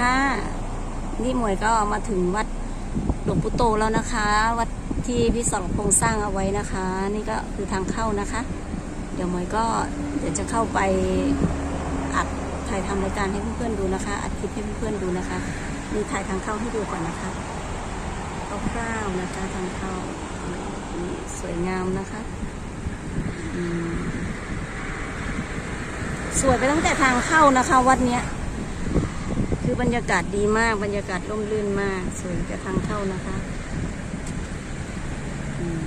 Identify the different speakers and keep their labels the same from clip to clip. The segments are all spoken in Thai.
Speaker 1: ค่ะ นี่หมวยก็มาถึงวัดหลวงปู่โตแล้วนะคะ วัดที่พี่สรพงษ์สร้างเอาไว้นะคะ นี่ก็คือทางเข้านะคะ เดี๋ยวหมวยก็เดี๋ยวจะเข้าไปอัดถ่ายทำรายการให้เพื่อนๆดูนะคะ อัดคลิปให้เพื่อนๆดูนะคะนี่ถ่ายทางเข้าให้ดูก่อนนะคะคร่าวๆนะคะทางเข้าสวยงามนะคะสวยไปตั้งแต่ทางเข้านะคะ วัดเนี้ย คือบรรยากาศดีมาก บรรยากาศร่มรื่นมากสวยกระทางเข้านะคะอืม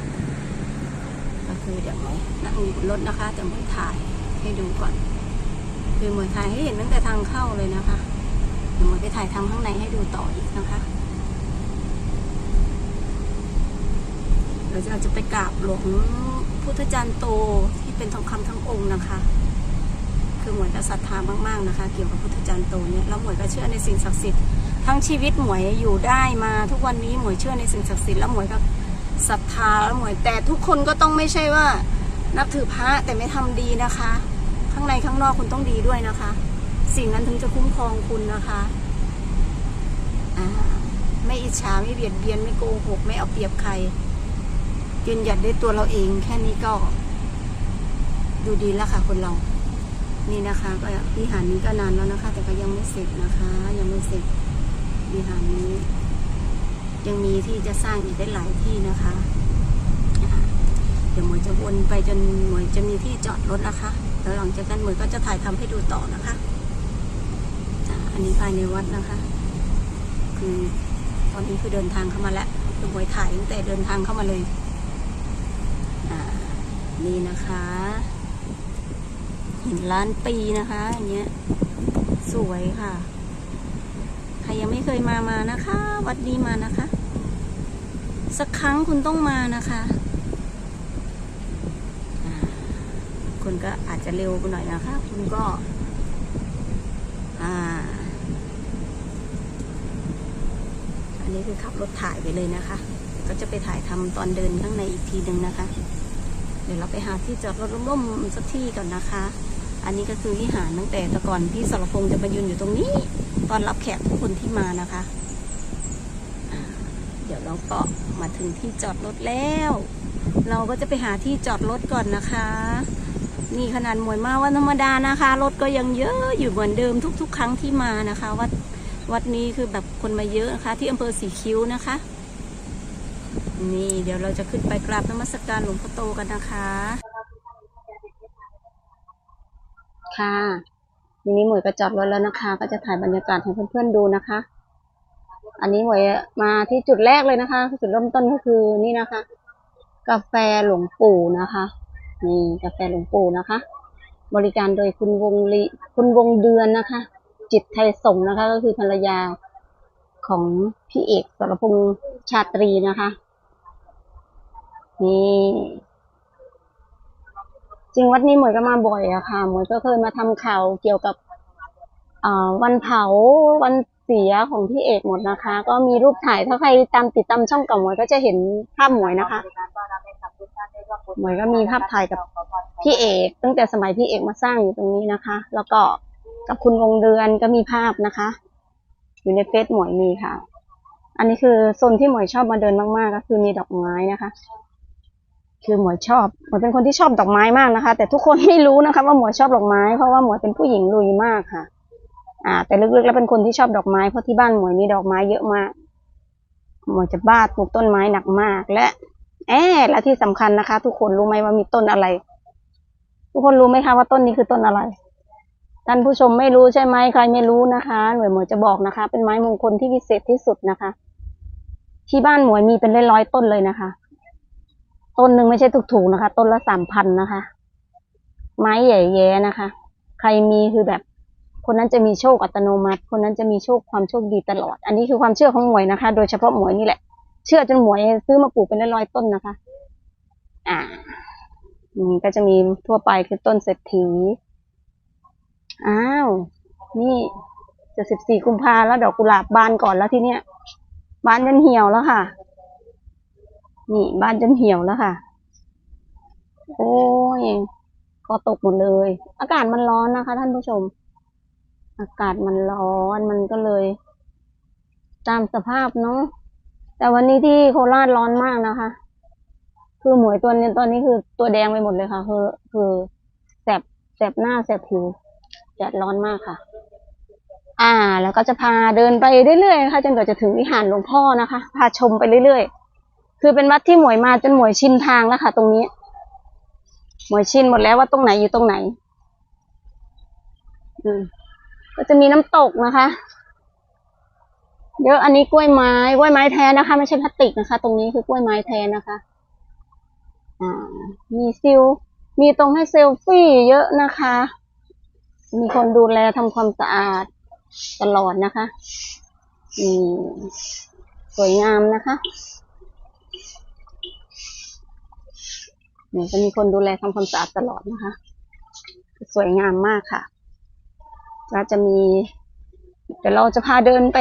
Speaker 1: ก็คือเดี๋ยวมวยนั่งอยู่บนรถนะคะ แต่มวยถ่ายให้ดูก่อน คือมวยถ่ายให้เห็นตั้งแต่ทางเข้าเลยนะคะเดี๋ยวมวยไปถ่ายทำข้างในให้ดูต่ออีกนะคะเดี๋ยวเราจะไปกราบหลวงพุทธจารย์โตที่เป็นทองคำทั้งองค์นะคะ คือหมวยก็ศรัทธามากๆนะคะ เกี่ยวกับพุทธจารย์โตเนี่ยแล้วหมวยก็เชื่อในสิ่งศักดิ์สิทธิ์ทั้งชีวิตหมวยอยู่ได้มา ทุกวันนี้หมวยเชื่อในสิ่งศักดิ์สิทธิ์แล้วหมวยก็ศรัทธาแล้วหมวยแต่ทุกคนก็ต้องไม่ใช่ว่า นับถือพระแต่ไม่ทำดีนะคะ ข้างในข้างนอกคุณต้องดีด้วยนะคะ สิ่งนั้นถึงจะคุ้มครองคุณนะคะไม่อิจฉาไม่เบียดเบียนไม่โกหก ไม่เอาเปรียบใครยืนหยัดด้วยตัวเราเองแค่นี้ก็ดูดีแล้วค่ะคนเรา นี่นะคะก็วิหารนี้ก็นานแล้วนะคะ แต่ก็ยังไม่เสร็จนะคะ ยังไม่เสร็จวิหารนี้ ยังมีที่จะสร้างอีกได้หลายที่นะคะเดี๋ยวหมวยจะวนไปจนหมวยจะมีที่จอดรถนะคะแล้วหลังจากนั้นหมวยก็จะถ่ายทำให้ดูต่อนะคะอันนี้ภายในวัดนะคะ คือตอนนี้คือเดินทางเข้ามาแล้วคือหมวยถ่ายตั้งแต่เดินทางเข้ามาเลย อ่า นี่นะคะ หินล้านปีนะคะอย่างเงี้ยสวยค่ะ ใครยังไม่เคยมามานะคะ วัดนี้มานะคะ สักครั้งคุณต้องมานะคะคุณก็อาจจะเร็วไปหน่อยนะคะ คุณก็ อ่า อันนี้คือขับรถถ่ายไปเลยนะคะ ก็จะไปถ่ายทำตอนเดินข้างในอีกทีหนึ่งนะคะ เดี๋ยวเราไปหาที่จอดรถร่มๆสักที่ก่อนนะคะ อันนี้ก็คือวิหารตั้งแต่แต่ก่อนพี่สรพงษ์จะมายืนอยู่ตรงนี้ ตอนรับแขกทุกคนที่มานะคะ เดี๋ยวเราก็มาถึงที่จอดรถแล้ว เราก็จะไปหาที่จอดรถก่อนนะคะ นี่ขนาดหมวยมาวันธรรมดานะคะ รถก็ยังเยอะอยู่เหมือนเดิมทุก ๆ ครั้งที่มานะคะวัดวัดนี้คือแบบคนมาเยอะนะคะ ที่อำเภอสีคิ้วนะคะ นี่เดี๋ยวเราจะขึ้นไปกราบนมัสการหลวงพ่อโตกันนะคะ ค่ะทีนี้หมวยก็จอดรถแล้วนะคะ ก็จะถ่ายบรรยากาศให้เพื่อนๆดูนะคะ อันนี้หมวยมาที่จุดแรกเลยนะคะ จุดเริ่มต้นก็คือนี่นะคะ กาแฟหลวงปู่นะคะนี่กาแฟหลวงปู่นะคะ บริการโดยคุณวงลีคุณวงเดือนนะคะ จิตไทยส่งนะคะ ก็คือภรรยาของพี่เอกสรพงษ์ชาตรีนะคะนี่ จริงวัดนี้หมวยก็มาบ่อยอะค่ะหมวยก็เคยมาทำข่าวเกี่ยวกับวันเผาวันเสียของพี่เอกหมดนะคะ ก็มีรูปถ่ายถ้าใครตามติดตามช่องก่าหมวยก็จะเห็นภาพหมวยนะคะหมวยก็มีภาพถ่ายกับพี่เอก ตั้งแต่สมัยพี่เอกมาสร้างอยู่ตรงนี้นะคะ แล้วก็กับคุณวงเดือนก็มีภาพนะคะ อยู่ในเฟซหมวยมีค่ะ อันนี้คือโซนที่หมวยชอบมาเดินมากๆ ก็คือมีดอกไม้นะคะ คือหมวยชอบหมวยเป็นคนที่ชอบดอกไม้มากนะคะ แต่ทุกคนไม่รู้นะคะ ว่าหมวยชอบดอกไม้เพราะว่าหมวยเป็นผู้หญิงลุยมากค่ะ อ่า แต่ลึกๆแล้วเป็นคนที่ชอบดอกไม้เพราะที่บ้านหมวยมีดอกไม้เยอะมาก หมวยจะบ้าปลูกต้นไม้หนักมาก และแอบและที่สำคัญนะคะ ทุกคนรู้ไหมว่ามีต้นอะไร ทุกคนรู้ไหมคะว่าต้นนี้คือต้นอะไรท่านผู้ชมไม่รู้ใช่ไหมใครไม่รู้นะคะหน่วยหมวยจะบอกนะคะ เป็นไม้มงคลที่พิเศษที่สุดนะคะ ที่บ้านหมวยมีเป็นร้อยๆต้นเลยนะคะ ต้นหนึ่งไม่ใช่ถูกๆนะคะ ต้นละสามพันนะคะ ไม้ใหญ่แย่นะคะ ใครมีคือแบบ คนนั้นจะมีโชคอัตโนมัติ คนนั้นจะมีโชคความโชคดีตลอด อันนี้คือความเชื่อของหมวยนะคะ โดยเฉพาะหมวยนี่แหละ เชื่อจนหมวยซื้อมาปลูกเป็นร้อยๆต้นนะคะ อ่าอืมก็จะมีทั่วไปคือต้นเศรษฐี อ้าว นี่จะสิบสี่กุมภาแล้วดอกกุหลาบบานก่อนแล้วที่เนี้ยบานจนเหี่ยวแล้วค่ะ นี่บ้านจนเหี่ยวแล้วค่ะ โอ้ยก็ตกหมดเลย อากาศมันร้อนนะคะ ท่านผู้ชม อากาศมันร้อนมันก็เลย ตามสภาพเนาะแต่วันนี้ที่โคราชร้อนมากนะคะ คือหมวยตัวนี้ตอนนี้คือตัวแดงไปหมดเลยค่ะ คือ คือแสบแสบหน้าแสบผิวแดดร้อนมากค่ะ อ่า แล้วก็จะพาเดินไปเรื่อยๆนะคะจนกว่าจะถึงวิหารหลวงพ่อนะคะ พาชมไปเรื่อยๆ คือเป็นวัดที่หมวยมาจนหมวยชินทางแล้วค่ะ ตรงนี้ หมวยชินหมดแล้วว่าตรงไหนอยู่ตรงไหน อืมก็จะมีน้ำตกนะคะเดี๋ยวอันนี้กล้วยไม้กล้วยไม้แท้นะคะไม่ใช่พลาสติกนะคะ ตรงนี้คือกล้วยไม้แท้นะคะอ่ามีซิลมีตรงให้เซลฟี่เยอะนะคะ มีคนดูแลทำความสะอาดตลอดนะคะอืมสวยงามนะคะ เนี่ยจะมีคนดูแลทำความสะอาดตลอดนะคะ สวยงามมากค่ะแล้วจะมี เดี๋ยวเราจะพาเดินไป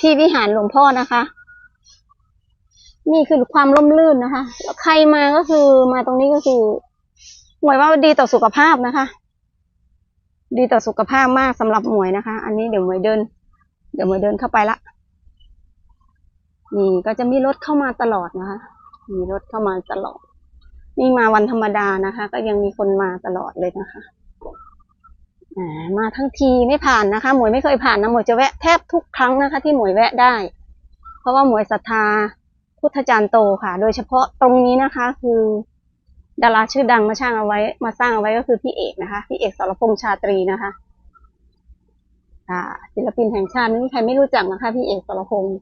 Speaker 1: ที่วิหารหลวงพ่อนะคะ นี่คือความร่มรื่นนะคะแล้วใครมาก็คือมาตรงนี้ก็คือหมวยว่าดีต่อสุขภาพนะคะ ดีต่อสุขภาพมากสำหรับหมวยนะคะ อันนี้เดี๋ยวหมวยเดิน เดี๋ยวหมวยเดินเข้าไปละนี่ก็จะมีรถเข้ามาตลอดนะคะ มีรถเข้ามาตลอด นี่มาวันธรรมดานะคะ ก็ยังมีคนมาตลอดเลยนะคะมาทั้งทีไม่ผ่านนะคะ หมวยไม่เคยผ่านนะหมวยจะแวะแทบทุกครั้งนะคะ ที่หมวยแวะได้ เพราะว่าหมวยศรัทธาพุทธจารย์โตค่ะ โดยเฉพาะตรงนี้นะคะ คือ ดาราชื่อดังมาช่างเอาไว้ มาสร้างเอาไว้ก็คือพี่เอกนะคะพี่เอกสรพงษ์ชาตรีนะคะศิลปินแห่งชาติไม่มีใครไม่รู้จักนะคะ พี่เอกสรพงษ์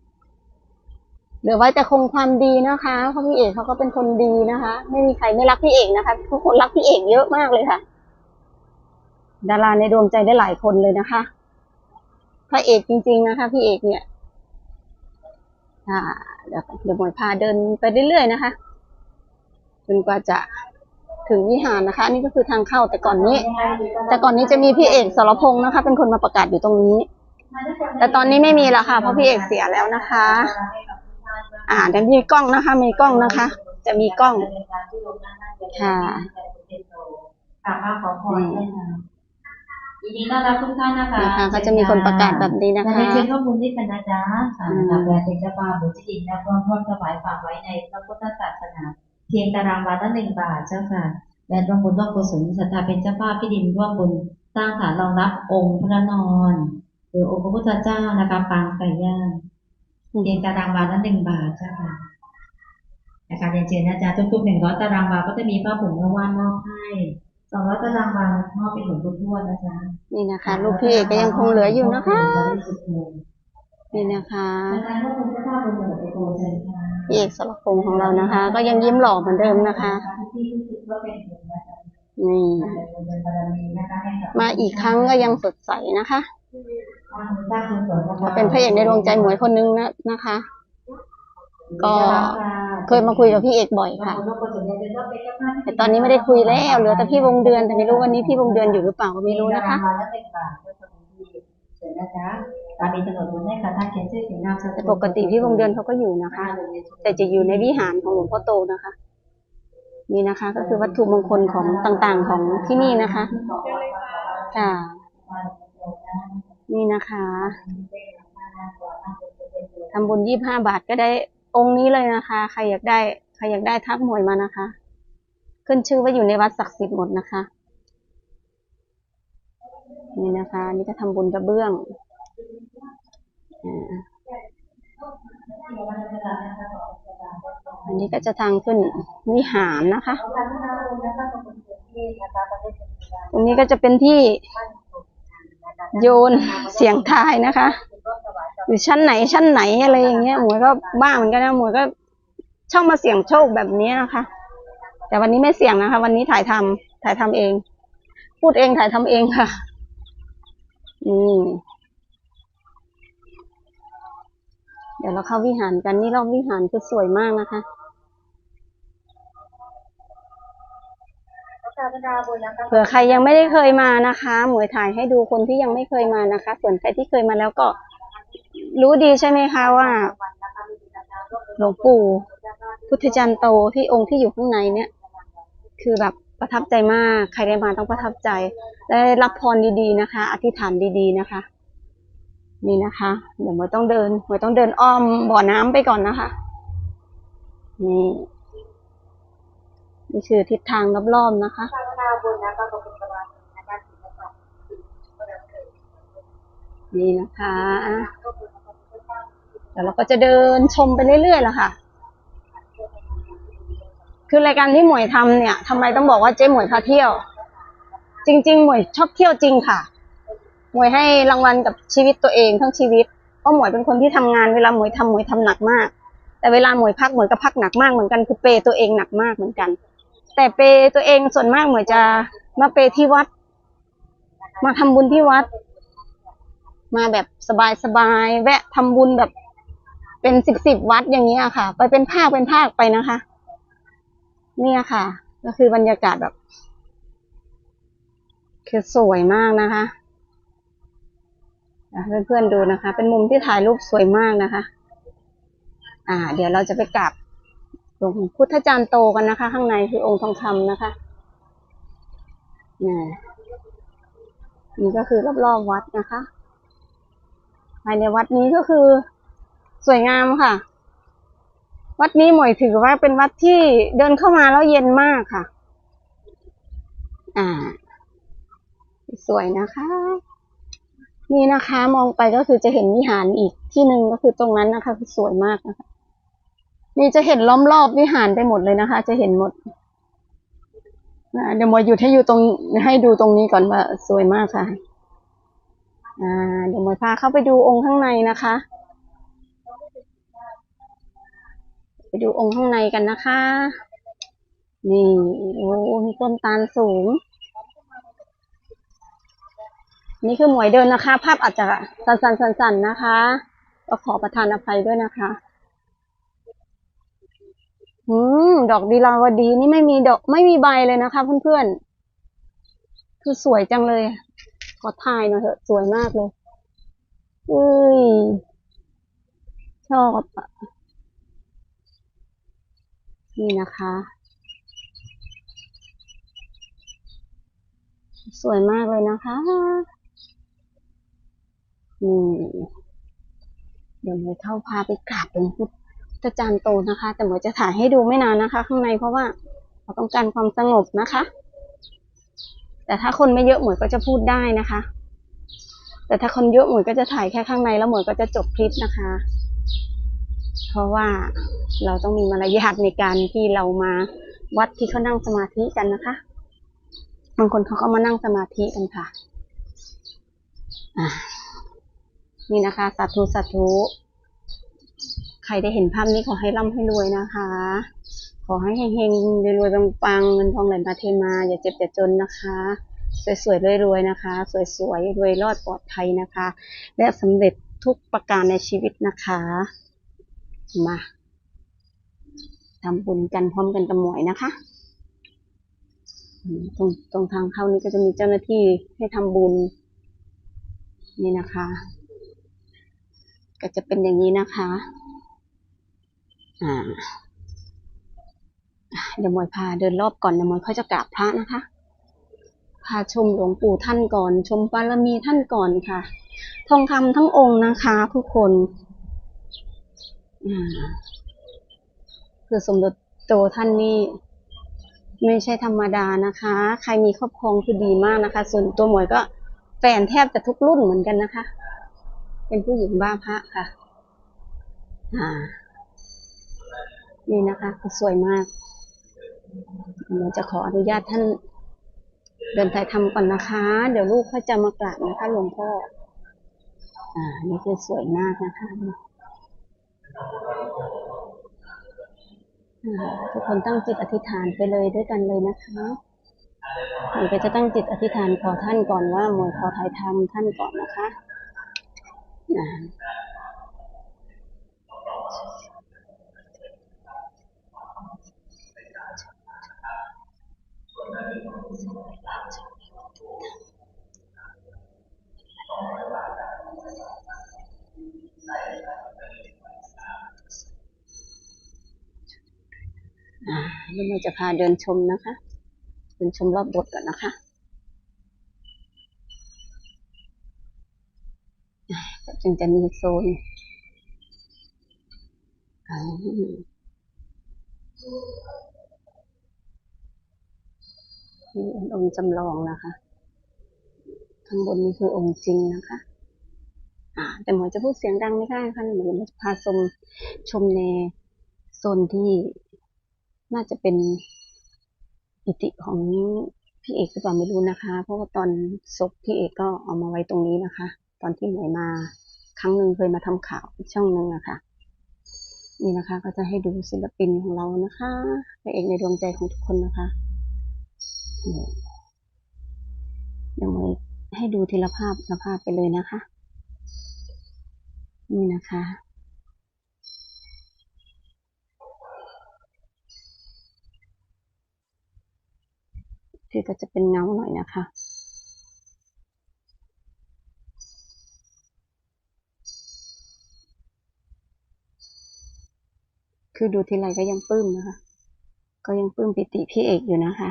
Speaker 1: เดี๋ยวไว้จะคงความดีนะคะเพราะพี่เอกเขาก็เป็นคนดีนะคะ ไม่มีใครไม่รักพี่เอกนะคะทุกคนรักพี่เอกเยอะมากเลยค่ะ ดาราในดวงใจได้หลายคนเลยนะคะพระเอกจริง ๆนะคะ พี่เอกเนี่ยเดี๋ยวเดี๋ยวหมวยพาเดินไปเรื่อยๆนะคะจนกว่าจะถึงวิหารนะคะนี่ก็คือทางเข้าแต่ก่อนนี้ แต่ก่อนนี้จะมีพี่เอกสรพงษ์นะคะ เป็นคนมาประกาศอยู่ตรงนี้ แต่ตอนนี้ไม่มีแล้วค่ะเพราะพี่เอกเสียแล้วนะคะ อ่าเดี๋ยวมีกล้องนะคะ มีกล้องนะคะ จะมีกล้อง ค่ะ
Speaker 2: กลับมาขอพรได้ค่ะยินดีต้อนรับทุกท่านนะคะ
Speaker 1: นะคะก็จะมีคนประกาศแบบนี้นะคะ
Speaker 2: และได้เช็คข้อมูลด้วยกันนะจ๊ะค่ะ
Speaker 1: อืม
Speaker 2: กับแบรนด์เป็นเจ้าป่าบุญจิตและร่วมร่วมถวายฝากไว้ในพระพุทธศาสนา เพียงตารางวันละหนึ่งบาทเจ้าค่ะแบรนด์ร่วมบุญร่วมกุศลศรัทธาเป็นเจ้าภาพที่ดินร่วมบุญสร้างฐานรองรับองค์พระนอน หรือองค์พระพุทธเจ้านะคะปางไก่ย่าง เพียงตารางวันละหนึ่งบาทเจ้าค่ะนะคะเรียนเชิญนะจ๊ะทุกๆหนึ่งร้อยตารางวาก็จะมีพระผงเมื่อวานมอบให้สองร้อยตารางวามอบเป็นหลวงปู่ทวดนะจ๊ะ
Speaker 1: นี่นะคะ ลูกพี่เอกก็ยังคงเหลืออยู่นะคะนี่นะคะพี่เอกสรพงษ์ของเรานะคะ ก็ยังยิ้มหล่อเหมือนเดิมนะคะ นี่ มาอีกครั้งก็ยังสดใสนะคะ เป็นพระเอกในดวงใจหมวยคนนึงนะนะคะ ก็เคยมาคุยกับพี่เอกบ่อยค่ะ แต่ตอนนี้ไม่ได้คุยแล้วเหลือแต่พี่วงเดือนแต่ไม่รู้วันนี้พี่วงเดือนอยู่หรือเปล่าก็ไม่รู้นะคะ
Speaker 2: ตามมีถนนบนให้ค่ะท่านเขียนชื่อเขียนนามสกุล
Speaker 1: แต่ปกติพี่วงเดือนเขาก็อยู่นะคะ แต่จะอยู่ในวิหารของหลวงพ่อโตนะคะ นี่นะคะ ก็คือวัตถุมงคลของต่างๆของที่นี่นะคะค่ะ นี่นะคะทำบุญยี่ห้าบาทก็ได้องค์นี้เลยนะคะ ใครอยากได้ ใครอยากได้ทักหมวยมานะคะ ขึ้นชื่อว่าอยู่ในวัดศักดิ์สิทธิ์หมดนะคะ นี่นะคะ นี่ก็ทำบุญกระเบื้องอันนี้ก็จะทางขึ้นวิหารนะคะ ตรงนี้ก็จะเป็นที่ โยนเสียงทายนะคะ อยู่ชั้นไหนชั้นไหนอะไรอย่างเงี้ยหมวยก็บ้าเหมือนกันนะหมวยก็ชอบมาเสี่ยงโชคแบบนี้นะคะ แต่วันนี้ไม่เสี่ยงนะคะ วันนี้ถ่ายทำถ่ายทำเอง พูดเองถ่ายทำเองค่ะนี่เดี๋ยวเราเข้าวิหารกันนี่รอบวิหารคือสวยมากนะคะ เผื่อใครยังไม่ได้เคยมานะคะ หมวยถ่ายให้ดูคนที่ยังไม่เคยมานะคะ ส่วนใครที่เคยมาแล้วก็ รู้ดีใช่ไหมคะว่า หลวงปู่ พุทธจันโตที่องค์ที่อยู่ข้างในเนี่ย คือแบบประทับใจมาก ใครได้มาต้องประทับใจ ได้รับพรดีๆนะคะ อธิษฐานดีๆนะคะ นี่นะคะ เดี๋ยวหมวยต้องเดินหมวยต้องเดินอ้อมบ่อน้ำไปก่อนนะคะ นี่ นี่คือทิศทางรอบๆนะคะ
Speaker 2: นี่นะคะ
Speaker 1: เดี๋ยวเราก็จะเดินชมไปเรื่อยๆแหละค่ะ คือรายการที่หมวยทำเนี่ยทำไมต้องบอกว่าเจ๊หมวยพาเที่ยว จริง ๆ หมวยชอบเที่ยวจริงค่ะ หมวยให้รางวัลกับชีวิตตัวเองทั้งชีวิตเพราะหมวยเป็นคนที่ทำงานเวลาหมวยทำหมวยทำหนักมาก แต่เวลาหมวยพักหมวยก็พักหนักมากเหมือนกันคือเปย์ตัวเองหนักมากเหมือนกัน แต่เปตัวเองส่วนมากเหมวยจะมาเปที่วัด มาทำบุญที่วัด มาแบบสบายๆแวะทำบุญแบบเป็นสิบสิบวัดอย่างเงี้ยค่ะ ไปเป็นภาคเป็นภาคไปนะคะ เนี่ยค่ะ ก็คือบรรยากาศแบบ คือสวยมากนะคะอะเพื่อนๆดูนะคะ เป็นมุมที่ถ่ายรูปสวยมากนะคะ อ่า เดี๋ยวเราจะไปกราบ หลวงพุทธจารย์โตกันนะคะ ข้างในคือองค์ทองคำนะคะนี่นี่ก็คือรอบๆวัดนะคะภายในวัดนี้ก็คือสวยงามค่ะ วัดนี้หมวยถือว่าเป็นวัดที่เดินเข้ามาแล้วเย็นมากค่ะ อ่า สวยนะคะ นี่นะคะ มองไปก็คือจะเห็นวิหารอีกที่หนึ่งก็คือตรงนั้นนะคะคือสวยมากนะคะ นี่จะเห็นล้อมรอบวิหารไปหมดเลยนะคะ จะเห็นหมดเดี๋ยวมวยหยุดให้อยู่ตรงให้ดูตรงนี้ก่อนว่าสวยมากค่ะอ่าเดี๋ยวมวยพาเข้าไปดูองค์ข้างในนะคะ ไปดูองค์ข้างในกันนะคะ นี่โอ้มีต้นตาลสูง นี่คือหมวยเดินนะคะ ภาพอาจจะสั่นๆๆนะคะก็ขอประทานอภัยด้วยนะคะ อืม ดอกดีลาวดีนี่ไม่มีดอกไม่มีใบเลยนะคะเพื่อนๆ คือสวยจังเลย ขอถ่ายหน่อยเถอะ สวยมากเลยเอ้ย ชอบอะนี่นะคะ สวยมากเลยนะคะ นี่ เดี๋ยวหมวยเข้าพาไปกราบหลวงพุทธ จารย์โตนะคะ แต่หมวยจะถ่ายให้ดูไม่นานนะคะ ข้างในเพราะว่าเราต้องการความสงบนะคะ แต่ถ้าคนไม่เยอะหมวยก็จะพูดได้นะคะ แต่ถ้าคนเยอะหมวยก็จะถ่ายแค่ข้างในแล้วหมวยก็จะจบคลิปนะคะ เพราะว่าเราต้องมีมารยาทในการที่เรามาวัดที่เขานั่งสมาธิกันนะคะบางคนเขาก็มานั่งสมาธิกันค่ะอ่านี่นะคะสาธุสาธุใครได้เห็นภาพนี้ขอให้ร่ำให้รวยนะคะ ขอให้เฮงๆรวยๆปังๆเงินทองไหลมาเทมาอย่าเจ็บอย่าจนนะคะสวยๆรวยๆนะคะ สวยๆรวยรอดปลอดภัยนะคะ และสำเร็จทุกประการในชีวิตนะคะ มาทำบุญกันพร้อมกันกับหมวยนะคะตรงตรงทางเข้านี้ก็จะมีเจ้าหน้าที่ให้ทำบุญ นี่นะคะ ก็จะเป็นอย่างนี้นะคะ อ่าเดี๋ยวมวยพาเดินรอบก่อนเดี๋ยวมวยเขาจะกราบพระนะคะ พาชมหลวงปู่ท่านก่อน ชมบารมีท่านก่อนค่ะ ทองคำทั้งองค์นะคะ ทุกคนคือสมเด็จโตท่านนี่ไม่ใช่ธรรมดานะคะ ใครมีครอบครองคือดีมากนะคะ ส่วนตัวหมวยก็แฟนแทบจะทุกรุ่นเหมือนกันนะคะ เป็นผู้หญิงบ้าพระค่ะ อ่า นี่นะคะคือสวยมากหมวยจะขออนุญาตท่าน เดินถ่ายทำก่อนนะคะ เดี๋ยวลูกเขาจะมากราบนะคะหลวงพ่อ อ่า นี่คือสวยมากนะคะทุกคนตั้งจิตอธิษฐานไปเลยด้วยกันเลยนะคะหมวยก็จะตั้งจิตอธิษฐานขอท่านก่อนว่าหมวยขอถ่ายทำท่านก่อนนะคะ อ่าอ่าเดี๋ยวมวยจะพาเดินชมนะคะเป็นชมรอบบทก่อนนะคะก็จึงจะมีโซนอ่า นี่เป็นองค์จำลองนะคะ ข้างบนนี่คือองค์จริงนะคะ อ่า แต่หมอจะพูดเสียงดังไม่ได้ค่ะหมอจะพาชมชมในโซนที่น่าจะเป็นอิติของพี่เอกหรือเปล่าไม่รู้นะคะ เพราะว่าตอนศพพี่เอกก็เอามาไว้ตรงนี้นะคะ ตอนที่หมวยมาครั้งหนึ่งเคยมาทำข่าวช่องหนึ่งอะค่ะนี่นะคะ ก็จะให้ดูศิลปินของเรานะคะพระเอกในดวงใจของทุกคนนะคะ ยวหมวยให้ดูทีละภาพละภาพไปเลยนะคะ นี่นะคะคือก็จะเป็นเงาหน่อยนะคะคือดูทีไรก็ยังปลื้มนะคะ ก็ยังปลื้มปิติพี่เอกอยู่นะคะ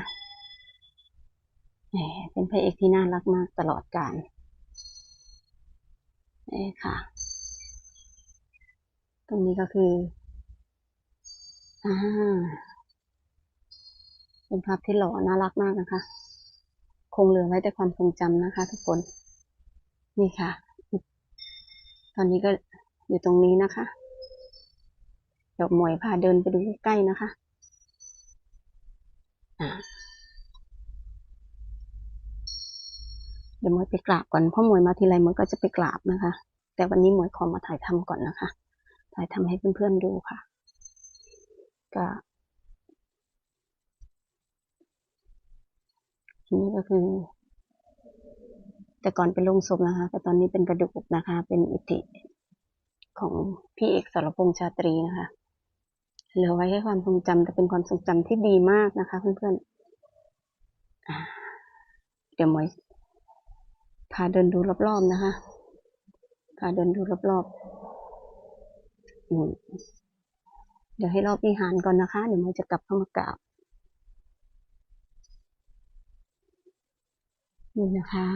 Speaker 1: แหมเป็นพระเอกที่น่ารักมากตลอดกาลนี่ค่ะ ตรงนี้ก็คือ อ่า เป็นภาพที่หล่อน่ารักมากนะคะ คงเหลือไว้แต่ความทรงจำนะคะทุกคน นี่ค่ะ ตอนนี้ก็อยู่ตรงนี้นะคะ เดี๋ยวหมวยพาเดินไปดูใกล้ๆนะคะ อ่า เดี๋ยวมวยไปกราบก่อนเพราะหมวยมาทีไรมวยก็จะไปกราบนะคะ แต่วันนี้หมวยขอมาถ่ายทำก่อนนะคะ ถ่ายทำให้เพื่อนๆดูค่ะ ก็ทีนี้ก็คือ แต่ก่อนเป็นลงศพนะคะ แต่ตอนนี้เป็นกระดูกนะคะ เป็นอิฐิของพี่เอกสรพงษ์ชาตรีนะคะ เหลือไว้ให้ความทรงจำแต่เป็นความทรงจำที่ดีมากนะคะ เพื่อนๆเดี๋ยวมวย พาเดินดูรอบๆนะคะ พาเดินดูรอบๆอืมเดี๋ยวให้รอบวิหารก่อนนะคะ เดี๋ยวมวยจะกลับเข้ามากราบนี่นะคะ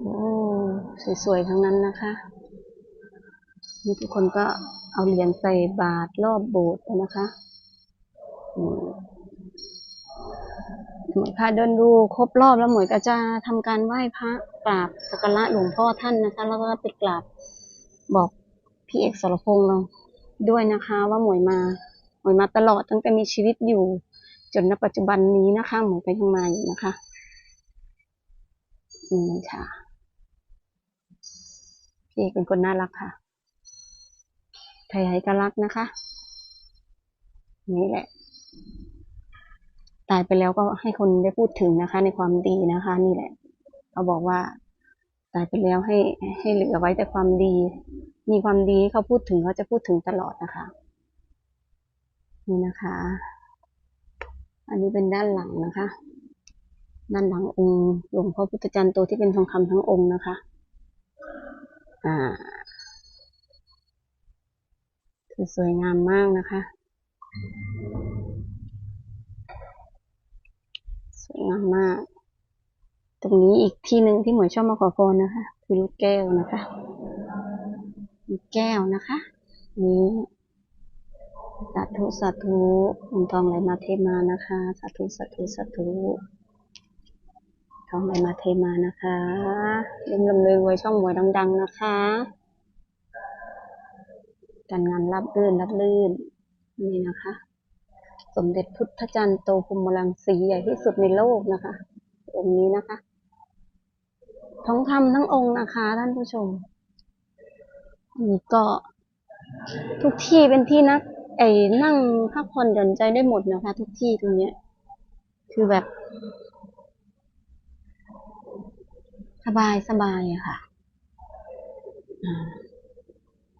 Speaker 1: โอ้สวยๆ ทั้งนั้นนะคะ นี่ทุกคนก็เอาเหรียญใส่บาตรรอบโบสถ์เลยนะคะ หมวยพาเดินดูครบรอบแล้วหมวยก็จะทำการไหว้พระกราบสักการะหลวงพ่อท่านนะคะ แล้วก็ไปกราบบอกพี่เอกสรพงษ์เราด้วยนะคะ ว่าหมวยมาหมวยมาตลอดตั้งแต่มีชีวิตอยู่ จนณปัจจุบันนี้นะคะหมวยก็ยังมาอยู่นะคะนี่ค่ะพี่เอกเป็นคนน่ารักค่ะใครๆก็รักนะคะ นี่แหละ ตายไปแล้วก็ให้คนได้พูดถึงนะคะ ในความดีนะคะ นี่แหละเขาบอกว่า ตายไปแล้วให้ให้เหลือไว้แต่ความดี มีความดีเขาพูดถึงเขาจะพูดถึงตลอดนะคะ นี่นะคะ อันนี้เป็นด้านหลังนะคะ ด้านหลังองค์หลวงพ่อพุทธจันทร์โตที่เป็นทองคำทั้งองค์นะคะ อ่าสวยงามมากนะคะ ส วยงามมาก ตรงนี้อีกที่หนึ่งที่หมวยชอบมาขอพรนะคะ คือลูกแก้วนะคะ ลูกแก้วนะคะ นี้สาธุสาธุองค์ทองไหลมาเทมานะคะ สาธุสาธุสาธุทองไหลมาเทมานะคะลมลำเลยไว้ช่องหวยดัง ๆ นะคะการงานรับรื่นรับลื่นนี่นะคะ สมเด็จพุทธจารย์โตภูมิลังสีใหญ่ที่สุดในโลกนะคะ องค์นี้นะคะทองคำทั้งองค์นะคะท่านผู้ชมนี่ก็ทุกที่เป็นที่นักไอ้นั่งพักผ่อนหย่อนใจได้หมดนะคะ ทุกที่ตรงเนี้ย คือแบบ สบายสบายอะค่ะ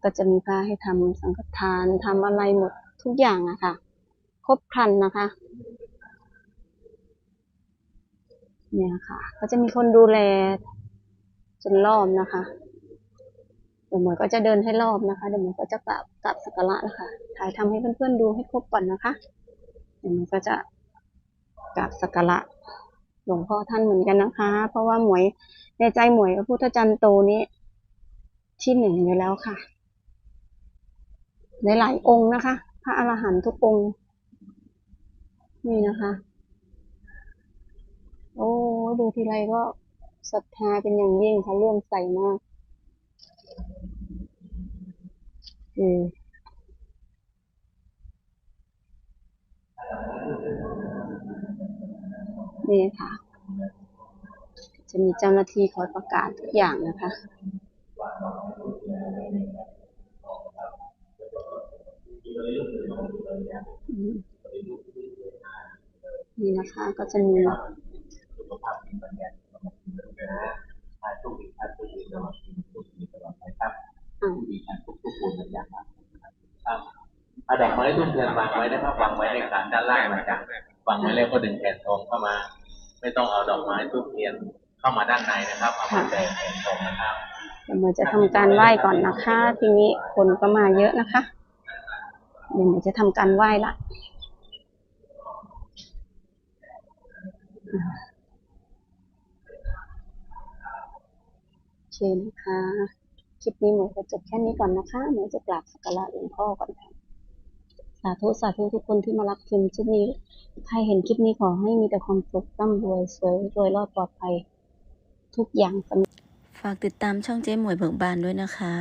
Speaker 1: ก็จะมีพระให้ทำสังฆทานทำอะไรหมดทุกอย่างอะค่ะ ครบครันนะคะเนี่ยค่ะก็จะมีคนดูแลจนรอบนะคะเดี๋ยวหมวยก็จะเดินให้รอบนะคะเดี๋ยวหมวยก็จะกราบกราบสักการะนะคะถ่ายทำให้เพื่อนๆดูให้ครบก่อนนะคะ เดี๋ยวหมวยก็จะกราบสักการะหลวงพ่อท่านเหมือนกันนะคะ เพราะว่าหมวยในใจหมวยพระพุทธจันทร์โตนี้ที่หนึ่งอยู่แล้วค่ะ ในหลายองค์นะคะ พระอรหันต์ทุกองค์ นี่นะคะ โอ้ดูทีไรก็ศรัทธาเป็นอย่างยิ่งค่ะเลื่อมใสมาก อืมนี่ค่ะ จะมีเจ้าหน้าที่คอยประกาศทุกอย่างนะคะ อืม นี่นะคะ ก็จะมี
Speaker 3: สุขภาพที่มันแย่นะถ้าโชคดีถ้าโชคดีตลอดชีวิตโชคดีตลอดไปครับ
Speaker 1: อ่า
Speaker 3: มีการทุกทุกคนอย่างนั้นครับเอาดอกไม้ทุกเทียนวางไว้นะครับวางไว้ในฐานด้านล่างนะครับวางไว้แล้วก็ดึงแผ่นทองเข้ามา ไม่ต้องเอาดอกไม้ทุกเทียนเข้ามาด้านในนะครับเอามาแต่แผ่นทองนะครับ
Speaker 1: เดี๋ยวหมวยจะทำการไหว้ก่อนนะคะ ทีนี้คนก็มาเยอะนะคะ เดี๋ยวหมวยจะทำการไหว้ละ โอเคนะคะคลิปนี้หมวยก็จบแค่นี้ก่อนนะคะหมวยจะกราบสักการะหลวงพ่อก่อนค่ะสาธุสาธุทุกคนที่มารับชมคลิปนี้ ใครเห็นคลิปนี้ขอให้มีแต่ความสุขร่ำรวยสวยรวยรอดปลอดภัย ทุกอย่างสำ
Speaker 4: ฝากติดตามช่องเจ๊หมวยเบิกบานด้วยนะคะ